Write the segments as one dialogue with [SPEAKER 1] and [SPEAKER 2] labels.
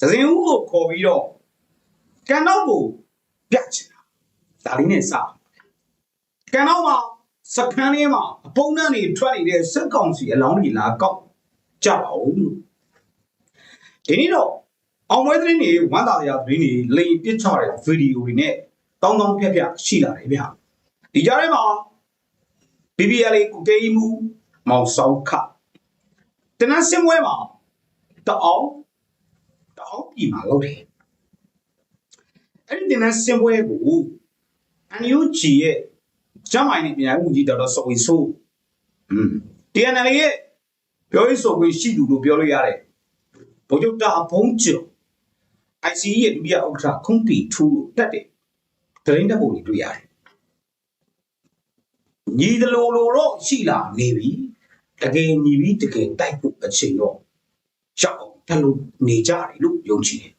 [SPEAKER 1] သစင်ဦးကိုခေါ်ပြီးတော့ကန်တော့ကိုပြတ်ချင်တာဒါလေးနဲ့စကန်တော့မှာစခန်းလေးမှာအပုံနှံ့တွေထွက်နေတဲ့စက်ကောင်စီအလောင်းကြီးလာကောက်ကြပါဦးလို့ဒီနေ့တော့အောင်ပွဲသတင်းတွေဝမ်းသာစရာသတင်းတွေလိန်ပစ်ချတဲ့ဗီဒီယိုတွေနဲ့တောင်းတောင်းဖြတ်ဖြတ်ရှိလာတယ်ဗျဒီကြားထဲမှာ BBL ကိုကေးမှုမောင်ဆောင်ခတနန်းစင်ပွဲမှာတအောင် တအောင်ပြည်မှာလုပ်တယ်အဲ့ဒီတနန်းစင်ပွဲကို NUG ရဲ့ကျမိုင်းနဲ့ပြန်ဝင်ကြီးတော်တော်စောဝေဆိုးอืม TNL ရဲ့ပြောရေးဆိုခွင့်ရှိသူလို့ပြောလို့ရတယ်ဗိုလ်ချုပ်တာဘုံကျော် ICE ရဲ့ဒုတိယဥက္ကဋ္ဌခုံးတီထူလို့တက်တယ်တရင်တက်ဖို့တွေတွေ့ရတယ်ညီတလိုလိုတော့ရှိလာနေပြီတကယ်ညီပြီးတကယ်တိုက်ဖို့အချိန်တော့ရောက် အောင်တက်လို့နေကြတယ်လို့ယုံကြည်တယ်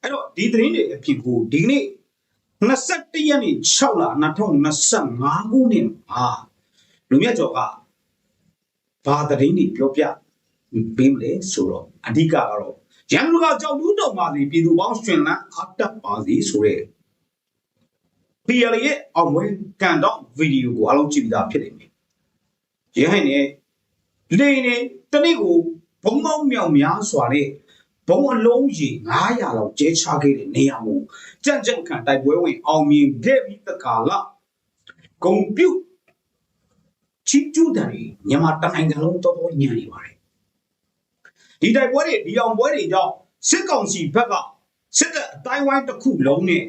[SPEAKER 1] အဲ့တော့ဒီသတင်းတွေအဖြစ်ကိုဒီနေ့21ရက်နေ့6လ2025ခုနှစ်မှာလူမြတ်ကျော်ကဘာသတင်းတွေပြောပြပေးမလဲဆိုတော့အဓိကကတော့ရန်ကုန်ကကြောက်တူးတုံပါစီပြည်သူပေါင်းရှင်လန်းအားတက်ပါစီဆိုတဲ့ PL ရဲ့အောင်ပွဲကန်တော့ဗီဒီယိုကိုအားလုံးကြည့်ပြီးသားဖြစ်နေပြီ။ရဟန်းနဲ့လေနေတနေ့ကို ဘုံမောင်းမြောင်များစွာနဲ့ဘုံအလုံးကြီး900လောက်ကျဲချခဲ့တဲ့နေရာကိုကြံ့ကြံ့ခံတိုက်ပွဲဝင်အောင်မြင်ခဲ့ပြီးတကာလဂုံပြုတ်ချီကျူးတယ်မြန်မာတနိုင်ငံလုံးတော်တော်ညံ့နေပါတယ်။ဒီတိုက်ပွဲတွေဒီအောင်ပွဲတွေကြောင့်စစ်ကောင်စီဘက်ကစစ်တပ်အတိုင်းဝိုင်းတစ်ခုလုံးနဲ့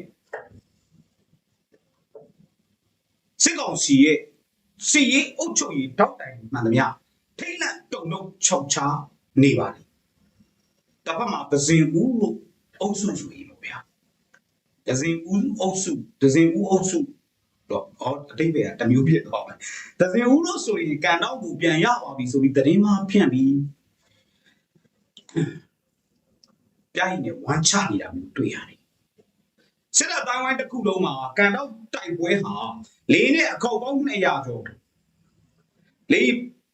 [SPEAKER 1] စစ်ကောင်စီရဲ့စီရေးအုပ်ချုပ်ရေးတောက်တိုင်မှန်သမျှထိတ်လန့်တုံလုံးခြောက်ချား နေပါလေတပတ်မှာဒဇင်ဦးလို့အုပ်စုဆိုရင်ပေါ့ဗျာဒဇင်ဦးအုပ်စုဒဇင်ဦးအုပ်စုတော့အော်အတိတ်ပဲတမျိုးဖြစ်တော့မယ်ဒဇင်ဦးလို့ဆိုရင်ကန်တော့ကိုပြန်ရပါပြီဆိုပြီးတရင်မှဖြန့်ပြီးပြိုင်နေဝမ်းချနေတာမျိုးတွေ့ရတယ်စစ်တပ်တိုင်းဝိုင်းတစ်ခုလုံးမှာကန်တော့တိုက်ပွဲဟာလေနဲ့အကောက်ပေါင်း200ကျော်လေ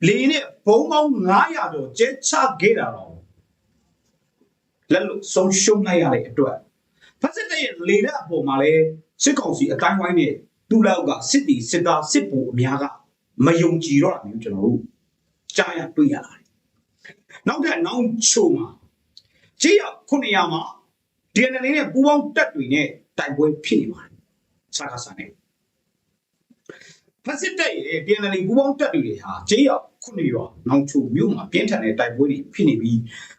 [SPEAKER 1] လေနဲ့ဘုံပေါင်း900ကျော်ကျဲချခဲ့တာတော့လက်လို့ဆုံးရှုံးလိုက်ရတဲ့အတွက်ဖက်စစ်တဲ့ရဲ့လေတဲ့အပေါ်မှာလဲစစ်ကောင်စီအတိုင်းဝိုင်းနဲ့တူလောက်ကစစ်တီစစ်သားစစ်ဗိုလ်အများကမယုံကြည်တော့တာမျိုးကျွန်တော်တို့ကြားရတွေ့ရပါတယ်နောက်ထပ်နောက်ချိုမှာကြေးရ900မှာ DNA နဲ့ပူပေါင်းတက်တွေနဲ့တိုက်ပွဲဖြစ်နေပါတယ်။စာကစာနဲ့ဖက်စစ်တပ်ရဲ့ DNA ပူပေါင်းတက်တွေဟာကျေးရောက် ခုနှစ်ရွာနောင်ချိုမြို့မှာပြင်းထန်တဲ့တိုက်ပွဲတွေဖြစ်နေပြီး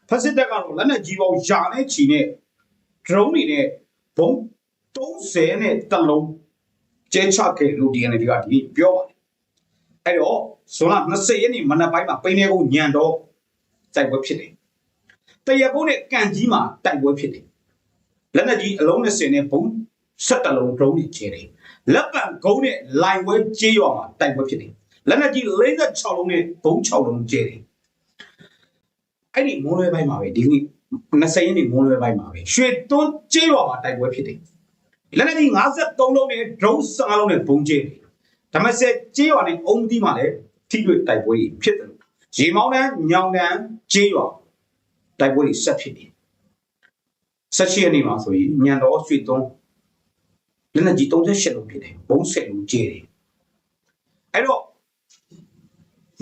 [SPEAKER 1] ဖက်စစ်တပ်ကတော့လက်နက်ကြီးပေါင်းယာနဲ့ချီနဲ့ drone တွေနဲ့ဘုံ30နဲ့တလုံးကျဲချခဲ့လို့ DNA ကဒီနေ့ပြောပါတယ်။အဲ့တော့ဇွန်လ20ရက်နေ့မနက်ပိုင်းမှာပိန်းနေကုန်ညံတော့တိုက်ပွဲဖြစ်တယ်။တရကုန်းနဲ့ကန့်ကြီးမှာတိုက်ပွဲဖြစ်တယ်။လက်နက်ကြီးအလုံး20နဲ့ဘုံ17လုံးဒရုန်းတွေကျဲတယ်လက်ပံကုန်းနဲ့လိုင်ဝဲကျေးရွာမှာတိုက်ပွဲဖြစ်တယ် လက်နက်ကြီး46လုံးနဲ့ဘုံ6လုံးကျဲတယ်အဲ့ဒီမွန်းလွဲပိုင်းမှာပဲဒီနေ့20ရက်နေ့မွန်းလွဲပိုင်းမှာပဲရွှေတွန်းကျေးရွာမှာတိုက်ပွဲဖြစ်တယ်လက်နက်ကြီး53လုံးနဲ့ဒရုန်း15လုံးနဲ့ဘုံကျဲတယ်ဓမ္မစက်ကျေးရွာနဲ့အုံတီးမှာလည်းထိတွေ့တိုက်ပွဲဖြစ်တယ်ရေမောင်းတန်းညောင်တန်းကျေးရွာတိုက်ပွဲတွေဆက်ဖြစ်တယ်ဆက်ရှိရနေမှာဆိုရင်ညံတော်ရွှေသွန်းလက်နက်ကြီး38လုံးဖြစ်တယ်ဘုံး10လုံးကျဲတယ်အဲ့တော့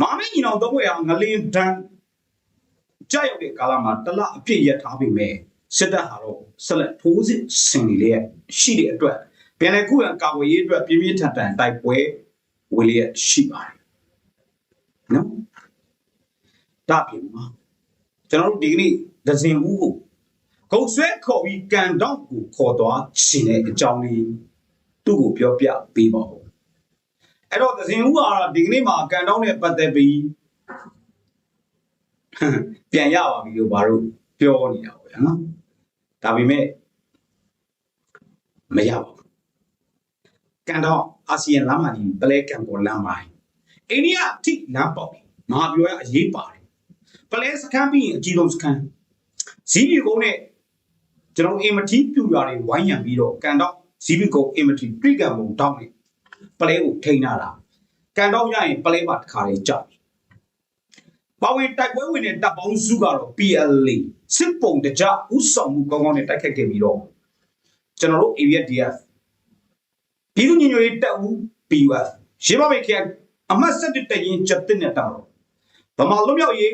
[SPEAKER 1] မာမင်းညီနောင်တော့ဘွေဟာငလင်းတန်းကြောက်ရောက်တဲ့ကာလမှာတလအပြည့်ရထားပြီမဲ့စစ်တပ်ဟာတော့ဆက်လက်ထိုးစစ်ဆင်နေလေရှိတဲ့အတွက်ပြန်လေခုရန်ကာဝေးရေးအတွက်ပြင်းပြင်းထန်ထန်တိုက်ပွဲဝေလျက်ရှိပါတယ်နော်ဒါပြင်မှာကျွန်တော်တို့ဒီကနေ့ဒဇင်ဦးကိုဂုံဆွဲခေါ်ပြီးကန်တော့ကိုခေါ်သွားရှင်တဲ့အကြောင်းလေးသူ့ကိုပြောပြပေးပါဦး အဲ့တော့သဇင်ဦးကတော့ဒီကနေ့မှာကန်တော့နဲ့ပတ်သက်ပြီးပြန်ရပါပြီလို့ဘာလို့ပြောနေတာပေါ့နော်ဒါပေမဲ့မရပါဘူးကန်တော့အာဆီယံလမ်းမကြီးပလဲကန်ကိုလမ်းပိုင်းအိန္ဒိယအထိလမ်းပေါက်တယ်မဟာပြောရအရေးပါတယ်ပလဲစခန်းပြီးရင်အကြီးဆုံးစခန်းဇီးမြေကုန်းနဲ့ကျွန်တော်အင်မတီပြူရွာတွေဝိုင်းရံပြီးတော့ကန်တော့ဇီဘီကိုအင်မတီပြိကံပုံတောင်းနေ ပလဲကိုထိန်းလာတာကန်တော့ရရင်ပလဲပါတစ်ခါလေးကြောက်ပြီပါဝင်တိုက်ပွဲဝင်တဲ့တပ်ပေါင်းစုကတော့ PLA စစ်ပုံတကြဥဆောင်မှုကောင်းကောင်းနဲ့တိုက်ခတ်ခဲ့ပြီးတော့ကျွန်တော်တို့ area DF ပြည်သူ့ညီညွတ်ရေးတပ်ဦး PUF ရေမမိတ်ခရိုင်အမတ်ဆက်တရင်ချက်တင်တဲ့တာတော့ဗမာလူမျိုးရေး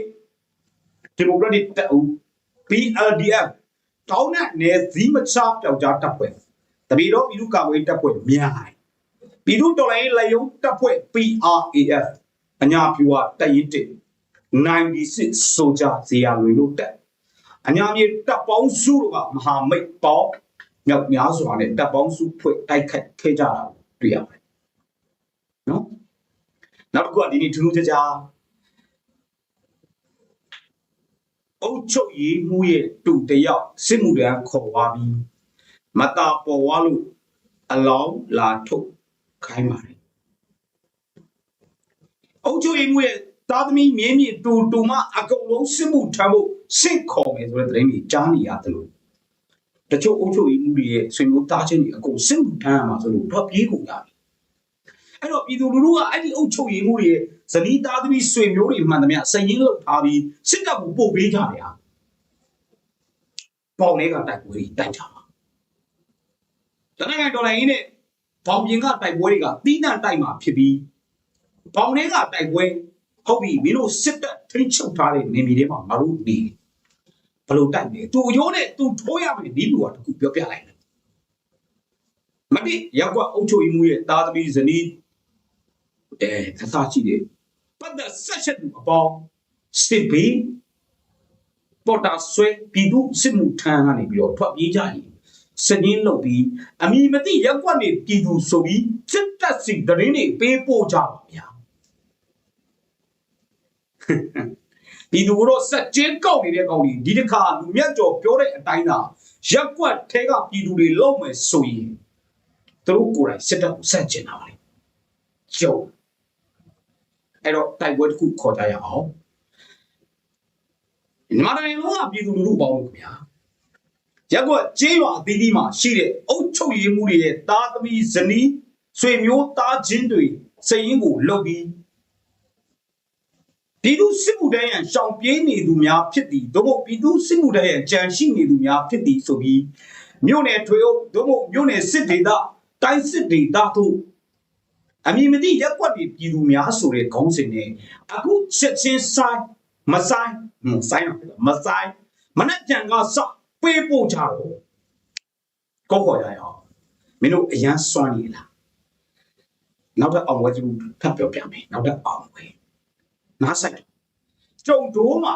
[SPEAKER 1] ဒီမိုကရက်တစ်တပ်ဦး PLDF တောင်းတဲ့နယ်စည်းမချပျောက်ကြားတပ်ဖွဲ့တပီတော့ပြည်သူ့ကာကွယ်ရေးတပ်ဖွဲ့များ ပြည်သူ့တော်လှန်ရေးလက်ယုံတပ်ဖွဲ့ PRAF အညာဖြူဝတပ်ရင်းတစ်96ဆိုကြဇေယျလွေလို့တက်အညာမြေတပ်ပေါင်းစုတို့ကမဟာမိတ်ပေါင်းမြောက်များစွာနဲ့တပ်ပေါင်းစုဖွဲ့တိုက်ခတ်ခဲ့ကြတာကိုတွေ့ရပါတယ်နော်နောက်တစ်ခုကဒီနေ့ထူးထူးခြားခြားအုတ်ချုပ်ရေးမှုရဲ့တူတယောက်စစ်မှုတန်းခေါ်သွားပြီးမတာပေါ်သွားလို့အလောင်းလာထုတ် ခိုင်းပါတယ်အုတ်ချုပ်ရေးမှုရဲ့သားသမီးမြင်းမြင့်တူတူမအကုန်လုံးစစ်မှုထမ်းဖို့စင့်ခေါ်မယ်ဆိုတဲ့သတင်းကြီးကြားနေရတယ်လို့တချို့အုတ်ချုပ်ရေးမှုတွေရဲ့ဆွေမျိုးသားချင်းတွေအကုန်စစ်မှုထမ်းရမှာဆိုလို့တော့ပြေးကုန်ကြပြီအဲ့တော့ပြည်သူလူထုကအဲ့ဒီအုတ်ချုပ်ရေးမှုတွေရဲ့ဇနီးသားသမီးဆွေမျိုးတွေမှန်သမျှစည်ရင်းလုပ်ထားပြီးစစ်တပ်ကိုပို့ပေးကြတယ်ဟာပေါင်လေးကတိုက်ပွဲတွေတိုက်ကြမှာတနင်္ဂနွေဒေါ်လာရင်းနဲ့ ပေါင်ပြင်ကတိုက်ပွဲတွေကတီးနှံတိုက်မှာဖြစ်ပြီးပေါင်လေးကတိုက်ပွဲဟုတ်ပြီမင်းတို့စစ်တပ်ထိန်းချုပ်ထားတဲ့နေမြေတွေမှာငါတို့နေဘလို့တိုက်နေသူရိုးနဲ့သူထိုးရမယ်ဒီလူကတခုပြောပြလိုက်တယ်မတိရက်ကွက်အုပ်ချုပ်ရေးမှုရဲ့တာသမီဇနီးအဲအသာရှိတယ်ပတ်သက်ဆက်ချက်သူအပေါင်းစစ်ဘေးပေါ်တာဆွဲပြည်သူစစ်မှုထမ်းကနေပြီးတော့ထွက်ပြေးကြရင် စည်ရင်းလုပ်ပြီးအမိမတိရက်ကွက်နေပြည်သူဆိုပြီးစစ်တပ်စီတရင်တွေပေးပို့ကြပါဗျာပြည်သူတို့စက်ကျင်းကောက်နေတဲ့ကောင်ကြီးဒီတစ်ခါလူမြတ်ကျော်ပြောတဲ့အတိုင်းသာရက်ကွက်ထဲကပြည်သူတွေလုံးမယ်ဆိုရင်သူတို့ကိုယ်တိုင်စစ်တပ်ကိုဆက်ကျင်တာပါလေကျုံအဲ့တော့တိုက်ပွဲတစ်ခုခေါ်ကြရအောင်ညီမတိုင်းလုံးကပြည်သူလူထုပေါင်းလို့ခင်ဗျာ ရက်ကွက်ကျေးရွာအသီးသီးမှာရှိတဲ့အုတ်ချုပ်ရည်မှုတွေရဲ့တာသမီဇနီးဆွေမျိုးသားချင်းတွေစိတ်ရင်းကိုလှုပ်ပြီးပြည်သူစစ်မှုတန်းရန်ရှောင်ပြေးနေသူများဖြစ်သည်သို့မဟုတ်ပြည်သူစစ်မှုတန်းရန်ကြံရှိနေသူများဖြစ်သည်ဆိုပြီးမြို့နယ်ထွေအုပ်သို့မဟုတ်မြို့နယ်စစ်ဒေသတိုင်းစစ်ဒေသတို့အမည်မသိရက်ကွက်တွေပြည်သူများဆိုတဲ့ခေါင်းစဉ်နဲ့အခုချက်ချင်းဆိုင်မဆိုင်ဟွန်းဆိုင်တော့မဆိုင်မနဲ့ကြံကစ ပေးပို့ကြတော့ကောက်ခေါ်ရအောင်မင်းတို့အရန်စွမ်းနေလားနောက်တော့အောင်ဝဲသူထပ်ပြောပြမယ်နောက်တော့အောင်ဝဲနားဆိုင်ကျုံတိုးမှာ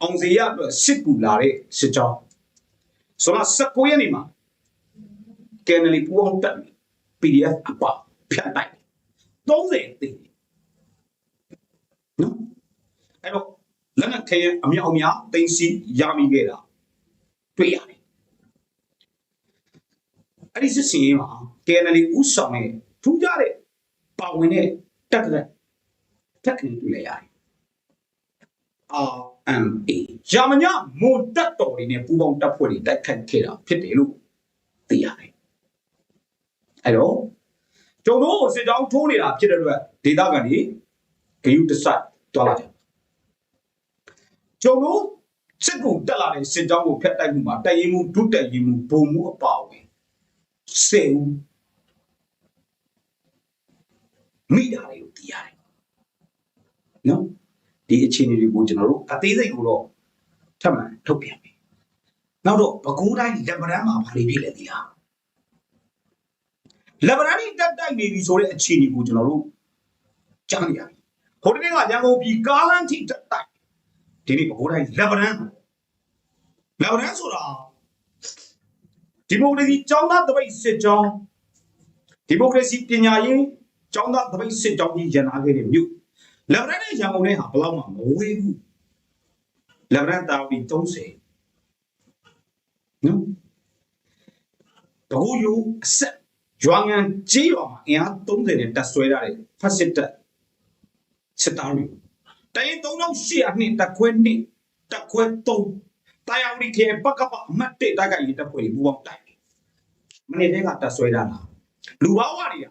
[SPEAKER 1] အောင်စီရအတွက်စစ်ကူလာတဲ့စစ်ကြောင်းဆိုတော့19ရက်နေ့မှာကယ်နလီပူအောင်တက် PDF အပဖြတ်တိုက်30သိနော်အဲ့တော့လက်နက်ခဲအမြောက်အများတင်စီရမိခဲ့တာ တွေ့ရတယ်အဲ့ဒီစစ်စင်ရေးမှာကယ်နလီဥဆောင်တဲ့ထူးခြားတဲ့ပါဝင်တဲ့တက်တဲ့ထက်ကနေတွေ့လိုက်ရတယ် RMA ဂျာမညာမွန်တက်တော်တွေနဲ့ပူးပေါင်းတပ်ဖွဲ့တွေတိုက်ခတ်ခဲ့တာဖြစ်တယ်လို့သိရတယ်အဲ့တော့ကျုံတို့စစ်ကြောင်းထိုးနေတာဖြစ်တဲ့အတွက်ဒေတာကနေဂယုတစိုက်တွားလာတယ်ကျုံတို့ စစ်ကူတက်လာတဲ့စစ်ကြောင်းကိုဖျက်တိုက်မှုမှာတိုက်ရင်မှုဒုတက်ရင်မှုဘုံမှုအပါအဝင်စေဦးမိတာတွေကိုသိရတယ်နော်ဒီအခြေအနေတွေကိုကျွန်တော်တို့အသေးစိတ်ကိုတော့ထပ်မံထုတ်ပြန်ပြီနောက်တော့ပဲခူးတိုင်းလက်ဗရန်မှာဘာတွေဖြစ်လဲသိလားလက်ဗရန်นี่တက်တိုက်နေပြီဆိုတဲ့အခြေအနေကိုကျွန်တော်တို့ကြားနေရပြီဟိုတနေ့ကရန်ကုန်ပြည်ကားလမ်းထိတက်တိုက် ဒီနေ့ပဲခူးတိုင်းလက်ဗရန်လက်ဗရန်ဆိုတာဒီမိုကရေစီကျောင်းသားတပိတ်စစ်ကြောင်းဒီမိုကရေစီပညာရေးကျောင်းသားတပိတ်စစ်ကြောင်းကြီးရန်နာခဲ့တဲ့မြို့လက်ဗရန်နဲ့ရန်ကုန်နဲ့ဟာဘယ်လောက်မှမဝေးဘူးလက်ဗရန်တာဝီ30နော်တကူယူအဆက်ရွာငံကြေးရွာမှာအင်အား30နဲ့တက်ဆွဲထားတဲ့ဖက်စစ်တပ်စစ်သားတွေ တရင်3800နှစ်တခွဲနှစ်တခွဲ3တာယာဝတီခေပကပအမတ်တက်တကရေးတပ်ဖွဲ့တွေပူးပေါင်းတိုက်တယ်မနေ့တည်းကတက်ဆွဲတာလားလူဘာဝတွေက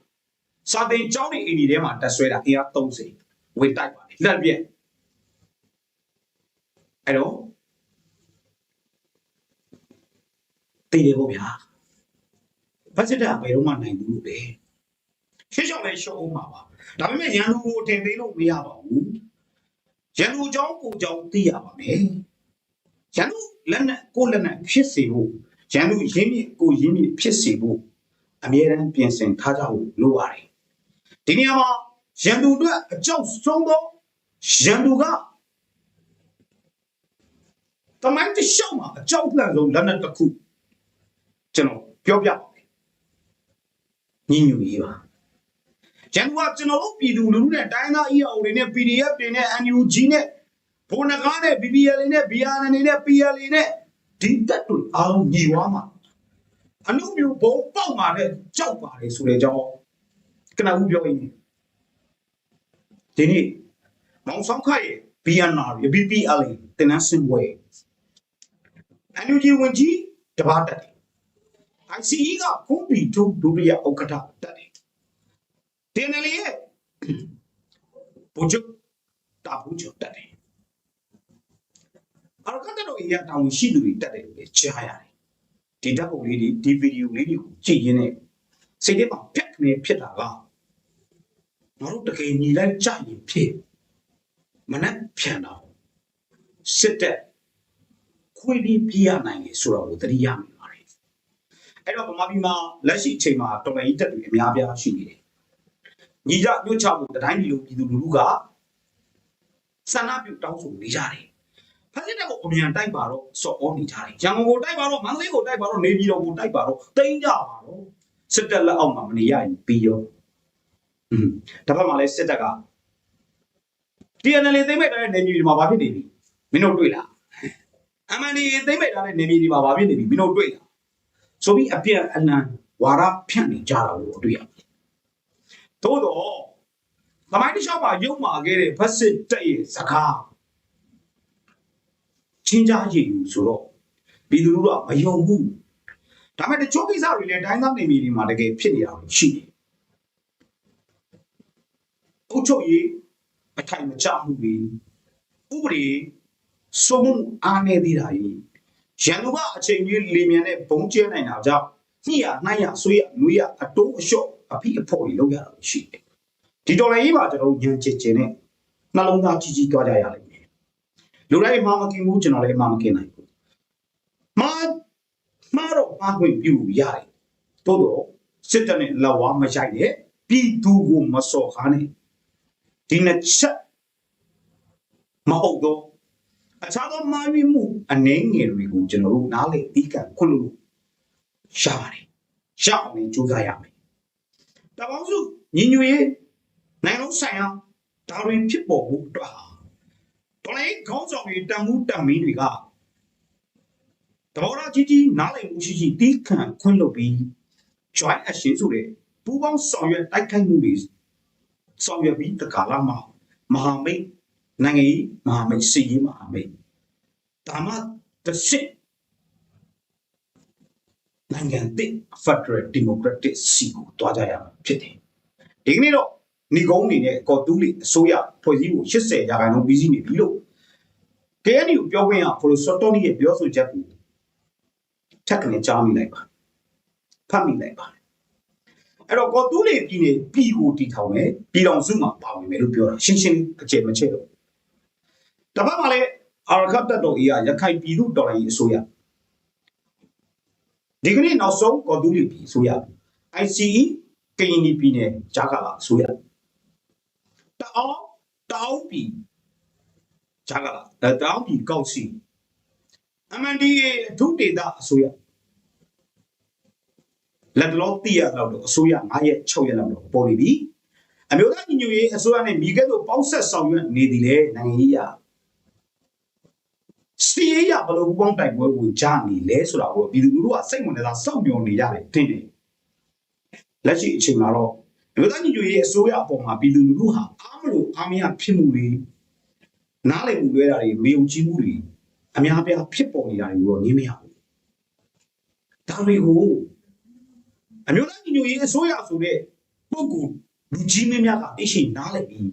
[SPEAKER 1] စာသင်ကျောင်းတွေအိမ်တွေထဲမှာတက်ဆွဲတာအင်အား30ဝေတိုက်ပါတယ်လက်ပြက်အဲ့တော့တည်တယ်ပေါ့ဗျာဘတ်စစ်တာဘယ်တော့မှနိုင်ဘူးလို့ပဲရှေ့ရှောက်လဲရှော့အောင်ပါပါဒါပေမဲ့ရန်လူကိုတင်သိလို့မရပါဘူး ရန်သူအကြောင်းကိုအကြောင်းသိရပါမယ်ရန်သူလက်နဲ့ကိုယ်လက်နဲ့ဖြစ်စေဖို့ရန်သူရင်းမြစ်ကိုရင်းမြစ်ဖြစ်စေဖို့အမြဲတမ်းပြင်ဆင်ထားကြဖို့လိုပါတယ်ဒီနေရာမှာရန်သူအတွက်အကြောက်ဆုံးသောရန်သူကတမိုင်းတစ်လျှောက်မှာအကြောက်လန့်ဆုံးလက်နက်တစ်ခုကျွန်တော်ပြောပြပါမယ်ညညူရေးပါ ရန်သူကကျွန်တော်တို့ပြည်သူလူထုနဲ့တိုင်းသား EAO တွေနဲ့ PDF တွေနဲ့ NUG နဲ့ဘုံနဂါနဲ့ BBL နဲ့ BRN နဲ့ PL နဲ့ဒီတက်တွေအားလုံးညီဝါမှာအမှုမျိုးဘုံပေါက်မှာတဲ့ကြောက်ပါတယ်ဆိုတဲ့အကြောင်းကနဦးပြောရင်းဒီနေ့မောင်ဆောင်ခရဲ့ BNR BPL တင်နန်းစင်ပွဲ NUG ဝင်ကြီးတပါတက်တယ် ICE ကခုံးပီထုဒုတိယဥက္ကဋ္ဌတက်တယ် တင်တယ်လေရဲ့ဘုချုပ်တာဘူးချုပ်တက်တယ်အရကတ်တော်ရတောင်ရှိသူတွေတက်တယ်လို့လည်းကြားရတယ်ဒီဓာတ်ပုံလေးတွေဒီဗီဒီယိုလေးတွေကိုကြည့်ရင်းနဲ့စိတ်ထဲမှာဖြတ်နေဖြစ်တာကငါတို့တကယ်ညီလိုက်ကြရင်ဖြစ်မနဲ့ဖြန်တော့စစ်တဲ့ခွေးပြီးပြရနိုင်လေဆိုတော့ကိုသတိရမိပါတယ်အဲ့တော့ဗမာပြည်မှာလက်ရှိအချိန်မှာတော်လိုင်းတက်တွေအများပြားရှိနေတယ် ညီကြညွှတ်ချဖို့တတိုင်းပြည်လိုပြည်သူလူထုကဆန္ဒပြုတောင်းဆိုနေကြတယ်ဖက်စစ်တပ်ကိုအမြန်တိုက်ပါတော့စော်ဩနေကြတယ်ရန်ကုန်ကိုတိုက်ပါတော့မန္တလေးကိုတိုက်ပါတော့နေပြည်တော်ကိုတိုက်ပါတော့တိမ့်ကြပါတော့စစ်တပ်လက်အောက်မှာမနေရရင်ပြီးရောอืมတစ်ဖက်မှာလည်းစစ်တပ်က TNL သိမ့်မဲ့တဲ့နေပြည်တော်မှာဘာဖြစ်နေပြီမင်းတို့တွေ့လား MND သိမ့်မဲ့တဲ့နေပြည်တော်မှာဘာဖြစ်နေပြီမင်းတို့တွေ့လားဆိုပြီးအပြည့်အလံဝါရဖြန့်နေကြတာကိုတွေ့ရတယ် သို့တော့သမိုင်းတစ်လျှောက်မှာရုပ်မာခဲ့တဲ့ဖက်စစ်တပ်ရဲ့စကားချင်းကြားရည်ယူဆိုတော့ပြည်သူလူထုကမယုံဘူးဒါပေမဲ့တချို့ကိစ္စတွေလည်းတိုင်းသားနေပြည်တော်မှာတကယ်ဖြစ်နေတာရှိတယ်အုတ်ချုပ်ရေးအထိုင်မချမှုတွေဥပဒေစိုးမှုအားနေသေးတာကြီးရန်သူကအချိန်ကြီးလေမြန်နဲ့ဘုံကျဲနိုင်တာကြောင့်ညှိရနှိုင်းရဆွေးရနွေးရအတိုးအလျှော့ အဖိအဖို့တွေလုပ်ရတာရှိတယ်ဒီတော်လည်းရေးပါကျွန်တော်ညံချစ်ချင်နဲ့နှလုံးသားကြီးကြီးတွားကြရလိမ့်မယ်လူတိုင်းမှာမกินဘူးကျွန်တော်လည်းမှာမกินနိုင်ဘူးမှာမှာတော့မှာခွင့်ပြုရတယ်တိုးတော့စစ်တပ်နဲ့လက်ဝါးမရိုက်နဲ့ပြည်သူကိုမစော်ကားနဲ့ဒီနှစ်ချက်မဟုတ်တော့အခြားသောမာရီမှုအနေငယ်တွေကိုကျွန်တော်တို့နားလေပြီးကခွလို့ရပါတယ်ရအောင်ကြိုးစားရမယ် တပေါင်းစုညီညွတ်ရေးနိုင်ငံလုံးဆိုင်ရာဒါတွေဖြစ်ပေါ်ဖို့အတွက်ဟာတော်လိုင်းခေါင်းဆောင်တွေတန်မှုတန်မင်းတွေကတဘောရာကြီးကြီးနားလည်မှုရှိရှိတီးခံခွင့်လုပ်ပြီး join action ဆိုတဲ့ပူးပေါင်းဆောင်ရွက်တိုက်ခိုက်မှုတွေဆောင်ရွက်ပြီးတကာလမှာမဟာမိတ်နိုင်ငံရေးမဟာမိတ်စီရေးမဟာမိတ်ဒါမှတစ်စစ် နိုင်ငံတစ် Federal Democratic စီကိုတွားကြရမှာဖြစ်တယ်ဒီကနေ့တော့ညီကုန်းအနေနဲ့ကော်တူးလီအစိုးရဖွဲ့စည်းဖို့80ရာခိုင်နှုန်းပြီးစီးနေပြီလို့ KNU ပြောခွင့်ရဖလိုစတိုနီရဲ့ပြောဆိုချက်ကိုထက်ကနေကြားမိလိုက်ပါဖတ်မိလိုက်ပါအဲ့တော့ကော်တူးလီပြည်နယ်ပြည်ကိုတီထောင်မယ်ပြည်တော်စုမှာပါဝင်မယ်လို့ပြောတာရှင်းရှင်းအကျေမချဲ့တော့တပတ်မှလည်းအာရခတ်တပ်တော်အေးရခိုင်ပြည်သူတော်လှန်ရေးအစိုးရ ဒီကနေ့နောက်ဆုံးကော်တူးလီပြည်အစိုးရ ICE ကရင်ပြည်နယ်ဂျာကာလာအစိုးရတအောင်တောင်းပြည်ဂျာကာလာတောင်းပြည်ကောက်စီ MNDA အထူးဒေသအစိုးရလက်တော်တည်ရတော့အစိုးရ9ရက်6ရက်လောက်တော့ပေါ်နေပြီအမျိုးသားညီညွတ်ရေးအစိုးရနဲ့မိခဲ့တို့ပေါင်းဆက်ဆောင်ရွက်နေသည်လေနိုင်ငံရေးရ စီးရဘလို့ပူပေါင်းတိုက်ပွဲကိုကြားနေလဲဆိုတာကိုပြည်သူလူထုကစိတ်ဝင်စားစောင့်မျှော်နေရတယ်ထင်တယ်လက်ရှိအချိန်မှာတော့အမျိုးသားညီညွတ်ရေးအစိုးရအပေါ်မှာပြည်သူလူထုဟာအားမလို့အားမရဖြစ်မှုတွေနားလည်မှုလွဲတာတွေမယုံကြည်မှုတွေအများပြားဖြစ်ပေါ်နေတာတွေကိုတော့နေမရဘူးဒါတွေကိုအမျိုးသားညီညွတ်ရေးအစိုးရဆိုတဲ့ပုဂ္ဂိုလ်လူကြီးမင်းများကအရှိနားလည်ပြီး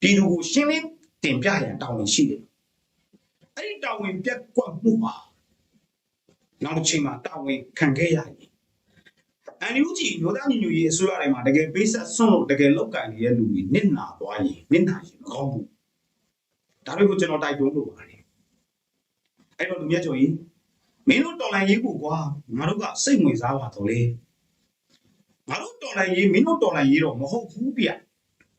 [SPEAKER 1] ပြည်သူကိုရှင်းလင်းတင်ပြရန်တောင်းနေရှိတယ် အဲ့ဒီတာဝန်ပြက်ကွက်မှုဟာနောက်တစ်ချိန်မှာတာဝန်ခံခဲ့ရရင်အန်ယူဂျီမျိုးသားညီညွတ်ရေးအစိုးရတွေမှာတကယ်ပေးဆက်ဆွန့်လို့တကယ်လောက်ကင်နေတဲ့လူတွေနစ်နာသွားရင်နစ်နာရင်မကောင်းဘူးဒါတွေကိုကျွန်တော်တိုက်တွန်းလို့ပါတယ်အဲ့တော့လူမြတ်ကျော်ကြီးမင်းတို့တော်လိုင်းရေးကိုကွာငါတို့ကစိတ်ဝင်စားပါတော့လေငါတို့တော်လိုင်းရေးမင်းတို့တော်လိုင်းရေးတော့မဟုတ်ဘူးဗျ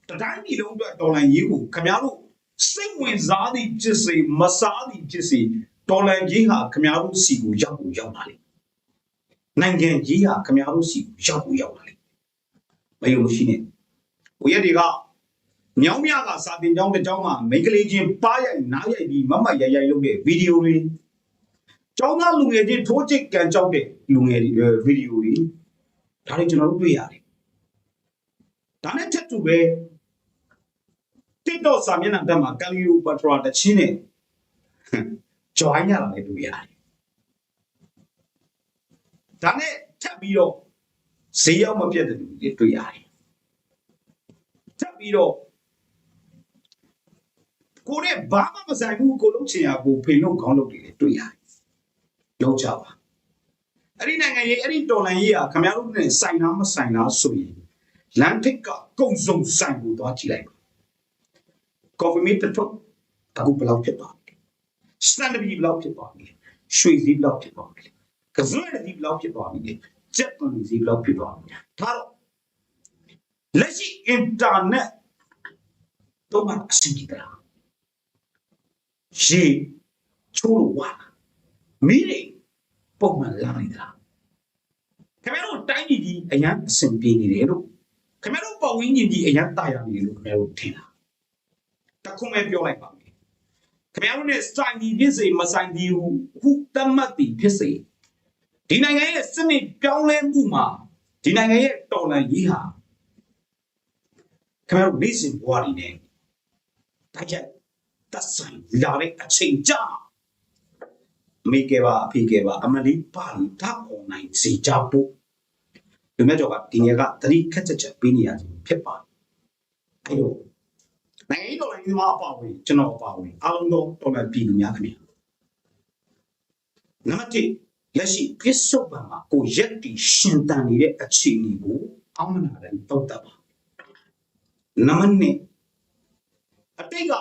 [SPEAKER 1] တတိုင်းပြည်လုံးအတွက်တော်လိုင်းရေးကိုခင်ဗျားတို့ စိတ်ဝင်စားသည်ဖြစ်စေမစားသည်ဖြစ်စေတော်လိုင်းရေးဟာခင်ဗျားတို့စီကိုရောက်ကိုရောက်ပါလေနိုင်ငံကြီးဟာခင်ဗျားတို့စီကိုရောက်ကိုရောက်ပါလေမယုံရှိနဲ့ဟိုရက်တွေကမြောင်းမြကစာတင်ကျောင်းတစ်ကျောင်းမှာမိန်းကလေးချင်းပါရိုက်နားရိုက်ပြီးမမတ်ရိုက်ရိုက်လုပ်တဲ့ဗီဒီယိုတွေကျောင်းသားလူငယ်ချင်းထိုးချစ်ကန်ကြောက်တဲ့လူငယ်တွေဗီဒီယိုတွေဒါတွေကျွန်တော်တို့တွေ့ရတယ်ဒါနဲ့ထပ်တူပဲ TikTok စာမျက်နှာတက်မှာကလီယိုပတ်ထရာတချင်းနဲ့ join ရတာလည်းတွေ့ရတယ်ဒါနဲ့ထပ်ပြီးတော့ဈေးရောက်မပြတ်တဲ့လူတွေတွေ့ရတယ်ထပ်ပြီးတော့ကိုယ်နဲ့ဘာမှမဆိုင်ဘူးကိုလုံးချင်ရကိုဖိလို့ခေါင်းလုပ်တွေလည်းတွေ့ရတယ်လောက်ကြပါအဲ့ဒီနိုင်ငံရေးအဲ့ဒီတော်လန်ရေးဟာခင်ဗျားတို့နဲ့ဆိုင်လားမဆိုင်လားဆိုရင်လန်တစ်ကကုံစုံဆိုင်ကိုသွားကြည့်လိုက် ပါ coffee meet တော့အခုဘယ်လောက်ဖြစ်သွားလဲစတန်ဒဘီဘယ်လောက်ဖြစ်သွားလဲရွှေစည်းဘယ်လောက်ဖြစ်သွားလဲကစွဲတဲ့ဒီဘယ်လောက်ဖြစ်သွားလဲဂျက်ကွန်စည်းဘယ်လောက်ဖြစ်သွားလဲဒါတော့လက်ရှိ internet တော့မှအဆင်ပြေတာရေချိုးလို့ဝါမီးတွေပုံမှန်လာနေတာခင်ဗျားတို့တိုင်းပြည်ကြီးအရန်အဆင်ပြေနေတယ်လို့ခင်ဗျားတို့ပတ်ဝန်းကျင်ကြီးအရန်တာယာနေတယ်လို့ခင်ဗျားတို့ထင်တာ တခုမဲ့ပြောလိုက်ပါမယ်ခင်ဗျားတို့ ਨੇ စိုင်းဒီဖြစ်စေမဆိုင်ဒီဟုခုတတ်မှတ်သည်ဖြစ်စေဒီနိုင်ငံရဲ့စနစ်ပြောင်းလဲမှုမှာဒီနိုင်ငံရဲ့တော်လှန်ရေးဟာခင်ဗျားတို့နေ့စဉ်ဘဝတွေနဲ့တိုက်ရိုက်သက်ဆိုင်လာတဲ့အချိန်ကြာအမေကပါအဖေကပါအမလီပါလီဓာတ် online စီကြဖို့လူမျိုးကျော်ကဒီနေ့ကတတိခက်ချက်ချက်ပေးနေရခြင်းဖြစ်ပါတယ်အဲ့တော့ နိုင်ငံရေးတော်လှန်ရေးသမားအပါအဝင်ကျွန်တော်အပါအဝင်အားလုံးသောတော်လှန်ပြည်သူများခင်ဗျာနံပါတ်1လက်ရှိပြစ္ဆုတ်ပံမှာကိုရက်တီရှင်တန်နေတဲ့အခြေအနေကိုအောင်းမနာတယ်တောက်တတ်ပါနံပါတ်2အတိတ်က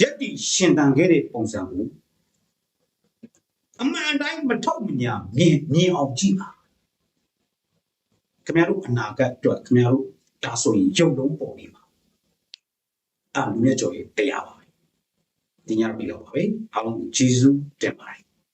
[SPEAKER 1] ရက်တီရှင်တန်ခဲ့တဲ့ပုံစံကိုအမှန်တိုင်းမထုတ်မညာမြင်မြင်အောင်ကြည့်ပါခင်ဗျားတို့အနာဂတ်အတွက်ခင်ဗျားတို့ဒါဆိုရင်ရုပ်လုံးပေါ်နေပါ အဲ့လူမြတ်ကျော်ရေးတရားပါပဲဒီညတော့ပြီးတော့ပါပဲအားလုံးကျေးဇူးတင်ပါတယ်